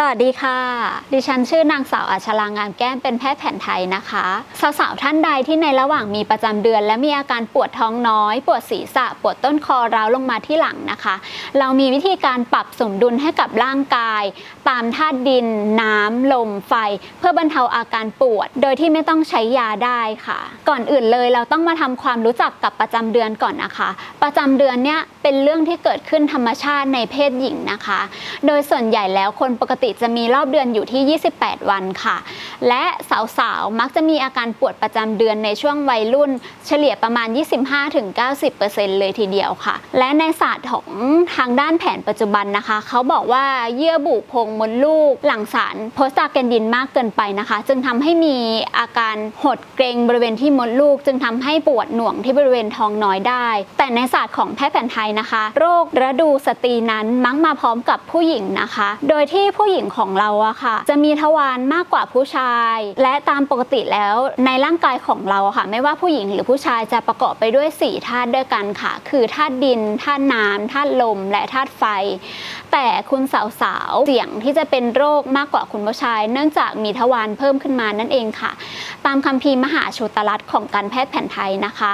สวัสดีค่ะ ดิฉันชื่อนางสาวอัชรางามแก้มเป็นแพทย์แผนไทยนะคะ สาวๆท่านใดที่ในระหว่างมีประจำเดือน และมีอาการปวดท้องน้อย ปวดศีรษะ ปวดต้นคอร้าวลงมาที่หลังนะคะ เรามีวิธีการปรับสมดุลให้กับร่างกาย ตามธาตุดิน น้ำลม ไฟ เพื่อบรรเทาอาการปวด โดยที่ไม่ต้องใช้ยาได้ค่ะ ก่อนอื่นเลยเราต้องมาทำความรู้จักกับประจำเดือนก่อนนะคะ ประจำเดือนเนี่ยเป็นเรื่องที่เกิดขึ้นธรรมชาติในเพศหญิงนะคะ โดยส่วนใหญ่แล้วคนปกติจะมีรอบเดือนอยู่ที่ 28 วันค่ะ และสาวๆ มักจะมีอาการปวดประจำเดือนในช่วงวัยรุ่น เฉลี่ยประมาณ 25-90%เลยทีเดียวค่ะ และในศาสตร์ของทางด้านแผนปัจจุบันนะคะ เขาบอกว่าเยื่อบุโพรงมดลูก หลั่งสารโพสตาแกนดินมากเกินไปนะคะ จึงทำให้มีอาการหดเกรงบริเวณที่มดลูก จึงทำให้ปวดหน่วงที่บริเวณท้องน้อยได้ แต่ในศาสตร์ของแพทย์แผนไทยนะคะ โรคระดูสตรีนั้นมักมาพร้อมกับผู้หญิงนะคะ โดยที่ผู้หญิงของเราอะค่ะ จะมีทวารมากกว่าผู้ชาย และตามปกติแล้วในร่างกายของเราค่ะ ไม่ว่าผู้หญิงหรือผู้ชายจะประกอบไปด้วย4ธาตุด้วยกันค่ะ คือธาตุดินธาตุน้ำธาตุลม และธาตุไฟ แต่คุณสาวๆเสี่ยงที่จะเป็นโรคมากกว่าคุณผู้ชาย เนื่องจากมีทวารเพิ่มขึ้นมานั่นเองค่ะ ตามคัมภีร์มหาชุตรัตของการแพทย์แผนไทยนะคะ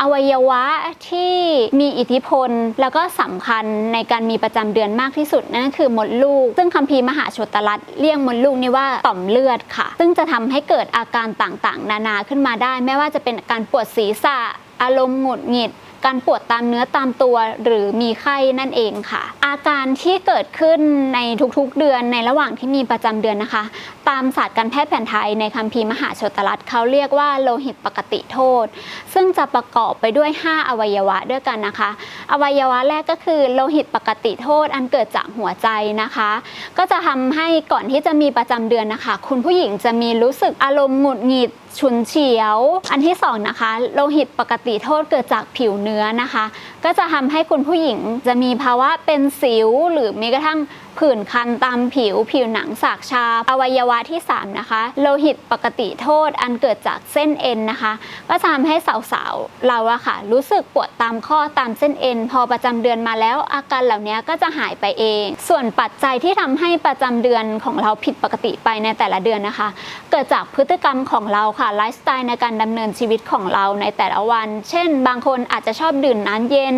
อวัยวะที่มีอิทธิพลแล้วก็สำคัญในการมีประจำเดือนมากที่สุดนั่นก็คือมดลูก ซึ่งคัมภีร์มหาชุตรัตเรียกมดลูกนี่ว่าต่อมเลือดค่ะ ซึ่งจะทำให้เกิดอาการต่างๆ นานาขึ้นมาได้ ไม่ว่าจะเป็นการปวดศีรษะ อารมณ์หงุดหงิด การปวดตามเนื้อตามตัวหรือมีไข้นั่นเองค่ะ อาการที่เกิดขึ้นในทุกๆเดือนในระหว่างที่มีประจำเดือนนะคะ ตามศาสตร์การแพทย์แผนไทยในคัมภีร์มหาโชตรัตเขาเรียกว่าโลหิตปกติโทษ ซึ่งจะประกอบไปด้วย 5 อวัยวะด้วยกันนะคะ อวัยวะแรกก็คือโลหิตปกติโทษอันเกิดจากหัวใจนะคะ ก็จะทำให้ก่อนที่จะมีประจำเดือนนะคะ คุณผู้หญิงจะมีรู้สึกอารมณ์หงุดหงิด ฉุนเฉียว อันที่สองนะคะโลหิตปกติโทษเกิดจากผิวเนื้อนะคะ ก็จะทำให้คุณผู้หญิงจะมีภาวะเป็นสิวหรือแม้กระทั่ง ผื่นคันตามผิว ผิวหนังสากชา อวัยวะที่ 3 นะคะ โลหิตปกติโทษอันเกิดจากเส้นเอ็นนะคะ ก็ทำให้สาวๆเราอะค่ะ รู้สึกปวดตามข้อตามเส้นเอ็น พอประจำเดือนมาแล้วอาการเหล่านี้ก็จะหายไปเอง ส่วนปัจจัยที่ทำให้ประจำเดือนของเราผิดปกติไปในแต่ละเดือนนะคะ เกิดจากพฤติกรรมของเราค่ะไลฟ์สไตล์ในการดำเนินชีวิตของเราในแต่ละวัน เช่น บางคนอาจจะชอบดื่มน้ำเย็น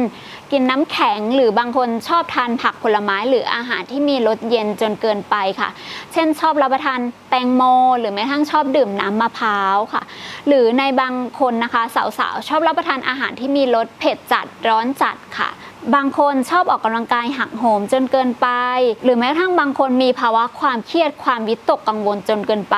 กินน้ำแข็งหรือบางคนชอบทานผักผลไม้หรืออาหารที่มีรสเย็นจนเกินไปค่ะ เช่นชอบรับประทานแตงโม หรือแม้กระทั่งชอบดื่มน้ำมะพร้าวค่ะ หรือในบางคนนะคะสาวๆชอบรับประทานอาหารที่มีรสเผ็ดจัดร้อนจัดค่ะ บางคนชอบออกกำลังกายหักโหมจนเกินไป หรือแม้กระทั่งบางคนมีภาวะความเครียดความวิตกกังวลจนเกินไป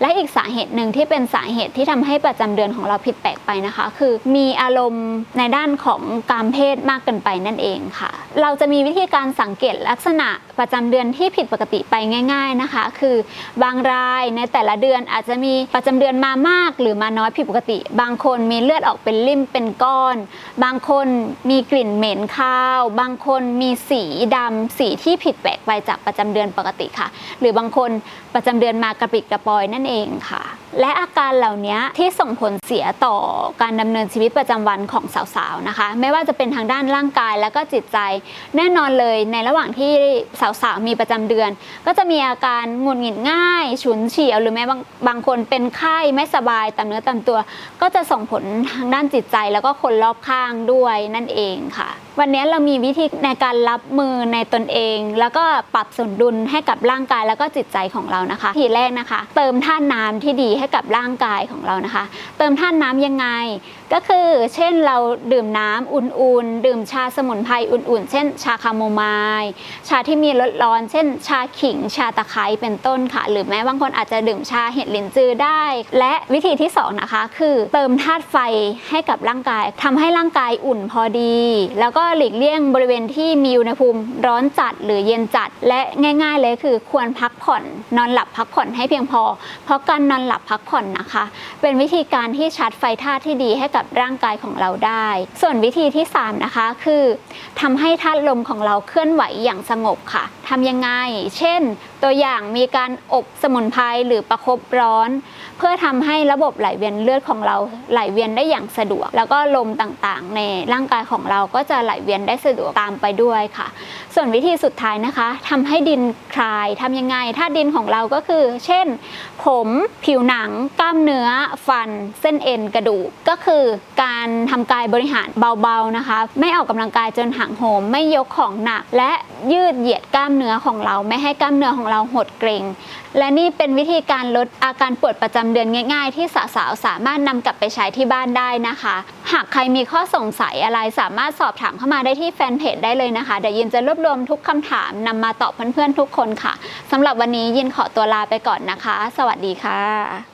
และอีกสาเหตุหนึ่งที่เป็นสาเหตุที่ทำให้ประจำเดือนของเราผิดแปลกไปนะคะ คือมีอารมณ์ในด้านของการเพศมากเกินไปนั่นเองค่ะ เราจะมีวิธีการสังเกตลักษณะประจำเดือนที่ผิดปกติไปง่าย ๆนะคะ คือบางรายในแต่ละเดือนอาจจะมีประจำเดือนมามาก หรือมาน้อยผิดปกติ บางคนมีเลือดออกเป็นริ่มเป็นก้อน บางคนมีกลิ่นเหม็นค่ะาว บางคนมีสีดำสีที่ผิดแปลกไปจากประจำเดือนปกติค่ะ หรือบางคนประจำเดือนมากระปริกกระปอยนั่นเองค่ะ และอาการเหล่านี้ที่ส่งผลเสียต่อการดำเนินชีวิตประจำวันของสาวๆนะคะ ไม่ว่าจะเป็นทางด้านร่างกายแล้วก็จิตใจ แน่นอนเลยในระหว่างที่สาวๆมีประจำเดือน ก็จะมีอาการหงุดหงิดง่าย ฉุนเฉียวหรือแม้บางบางคนเป็นไข้ไม่สบายตามเนื้อตามตัว ก็จะส่งผลทางด้านจิตใจแล้วก็คนรอบข้างด้วยนั่นเองค่ะ วันนี้เรามีวิธีในการรับมือในตนเอง แล้วก็ปรับสมดุลให้กับร่างกายแล้วก็จิตใจของเรานะคะ ทีแรกนะคะ เติมธาตุน้ำที่ดีให้กับร่างกายของเรานะคะ เติมธาตุน้ำยังไง ก็คือเช่นเราดื่มน้ำอุ่นๆ ดื่มชาสมุนไพรอุ่นๆ เช่น ชาคาโมไมล์ชาที่มีรสร้อน เช่น ชาขิง ชาตะไคร้เป็นต้นค่ะ หรือแม้บางคนอาจจะดื่มชาเห็ดหลินจือได้ และวิธีที่สองนะคะคือเติมธาตุไฟให้กับร่างกายทำให้ร่างกายอุ่นพอดี แล้วก็หลีกเลี่ยงบริเวณที่มีอุณหภูมิร้อนจัดหรือเย็นจัด และง่ายๆเลยคือควรพักผ่อน นอนหลับพักผ่อนให้เพียงพอ เพราะการนอนหลับพักผ่อนนะคะ เป็นวิธีการที่ชาร์จไฟธาตุที่ดีให้กับร่างกายของเราได้ ส่วนวิธีที่ 3 นะคะ คือทำให้ธาตุลมของเราเคลื่อนไหวอย่างสงบค่ะทำยังไง เช่น ตัวอย่างมีการอบสมุนไพรหรือประคบร้อน เพื่อทำให้ระบบไหลเวียนเลือดของเราไหลเวียนได้อย่างสะดวก แล้วก็ลมต่างๆ ในร่างกายของเราก็จะไหลเวียนได้สะดวกตามไปด้วยค่ะ ส่วนวิธีสุดท้ายนะคะทำให้ดินคลายทำยังไง ถ้าดินของเราก็คือ เช่น ผมผิวหนัง กล้ามเนื้อ ฟัน เส้นเอ็นกระดูกก็คือการทำกายบริหารเบาๆนะคะ ไม่ออกกำลังกายจนห่างโหม ไม่ยกของหนัก และยืดเหยียดกล้ามเนื้อของเราไม่ให้กล้ามเนื้อของเราหดเกร็ง และนี่เป็นวิธีการลดอาการปวดประจำเดือนง่าย ๆ ที่สาวๆสามารถนำกลับไปใช้ที่บ้านได้นะคะ หากใครมีข้อสงสัยอะไรสามารถสอบถามเข้ามาได้ที่แฟนเพจได้เลยนะคะ เดี๋ยวยินจะรวบรวมทุกคำถามนำมาตอบเพื่อนๆทุกคนค่ะสำหรับวันนี้ยินขอตัวลาไปก่อนนะคะ สวัสดีค่ะ